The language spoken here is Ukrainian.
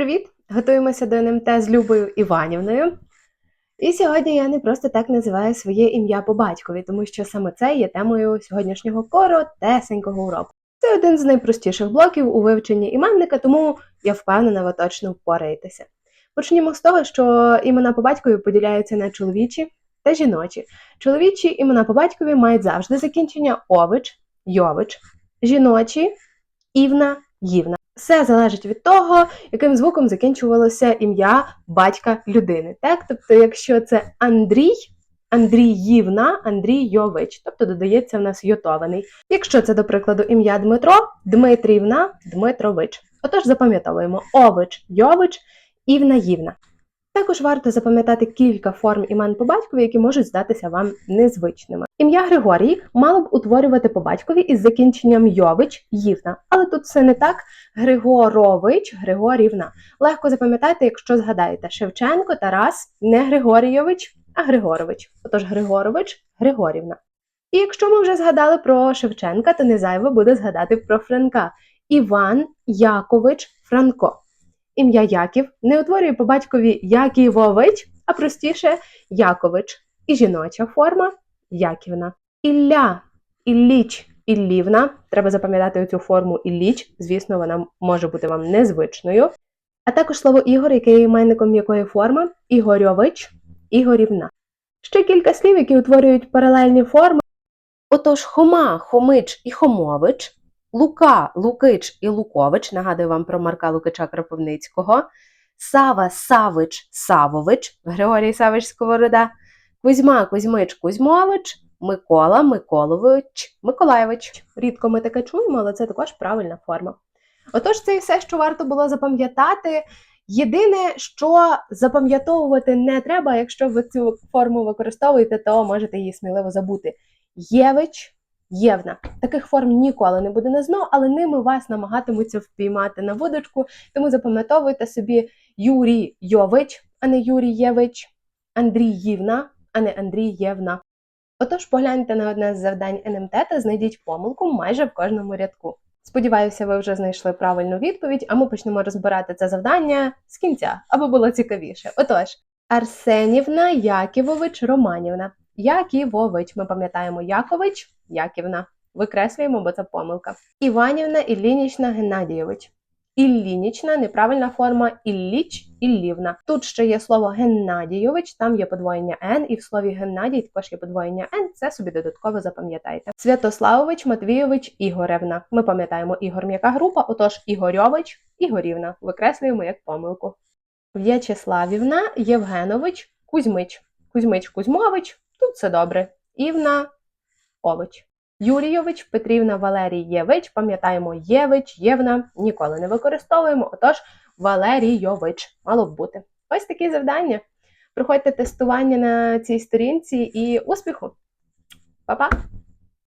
Привіт! Готуємося до НМТ з Любою Іванівною. І сьогодні я не просто так називаю своє ім'я по батькові, тому що саме це є темою сьогоднішнього коротесенького уроку. Це один з найпростіших блоків у вивченні іменника, тому я впевнена, ви точно впораєтеся. Почнімо з того, що імена по батькові поділяються на чоловічі та жіночі. Чоловічі імена по батькові мають завжди закінчення ович, йович, жіночі івна, ївна. Все залежить від того, яким звуком закінчувалося ім'я батька людини. Так? Тобто, якщо це Андрій, Андріївна, Андрійович, тобто додається в нас йотований. Якщо це, до прикладу, ім'я Дмитро, Дмитрівна, Дмитрович. Отож запам'ятовуємо ович, йович, івна, ївна. Також варто запам'ятати кілька форм імен по батькові, які можуть здатися вам незвичними. Ім'я Григорій мало б утворювати по батькові із закінченням Йович, Ївна, але тут все не так. Григорович, Григорівна. Легко запам'ятати, якщо згадаєте Шевченко, Тарас, не Григорійович, а Григорович. Отож Григорович, Григорівна. І якщо ми вже згадали про Шевченка, то не зайве буде згадати про Франка. Іван Якович Франко. Ім'я Яків не утворює по батькові Яківович, а простіше Якович. І жіноча форма Яківна. Ілля, Ілліч, Іллівна. Треба запам'ятати цю форму Ілліч, звісно, вона може бути вам незвичною. А також слово Ігор, яке є іменником якої форми Ігорьович, Ігорівна. Ще кілька слів, які утворюють паралельні форми. Отож, Хома, Хомич і Хомович, Лука, Лукич і Лукович. Нагадую вам про Марка Лукича Кропивницького. Сава, Савич, Савович, Григорій Савич Сковорода. Кузьма, Кузьмич, Кузьмович, Микола, Миколович, Миколаєвич. Рідко ми таке чуємо, але це також правильна форма. Отож, це і все, що варто було запам'ятати. Єдине, що запам'ятовувати не треба, якщо ви цю форму використовуєте, то можете її сміливо забути. Євич, Євна. Таких форм ніколи не буде на зно, але ними вас намагатимуться впіймати на вудочку. Тому запам'ятовуйте собі Юрій Йович, а не Юрієвич, Андріївна, а не Андрієвна. Отож, погляньте на одне з завдань НМТ та знайдіть помилку майже в кожному рядку. Сподіваюся, ви вже знайшли правильну відповідь, а ми почнемо розбирати це завдання з кінця, аби було цікавіше. Отож, Арсенівна Яківович Романівна. Яківович. Ми пам'ятаємо Якович, Яківна. Викреслюємо, бо це помилка. Іванівна Іллінічна Геннадійович. Іллінічна неправильна форма Ілліч, Іллівна. Тут ще є слово Геннадійович, там є подвоєння Н, і в слові Геннадій також є подвоєння Н. Це собі додатково запам'ятайте. Святославович Матвійович Ігоревна. Ми пам'ятаємо Ігор м'яка група, отож Ігорьович, Ігорівна. Викреслюємо як помилку. В'ячеславівна Євгенович Кузьмич. Кузьмич Кузьмович. Тут все добре. Івна Ович. Юрійович, Петрівна Валерій Євич. пам'ятаємо Євич, Євна, ніколи не використовуємо, отож Валерійович мало б бути. Ось такі завдання. Проходьте тестування на цій сторінці і успіху! Па-па!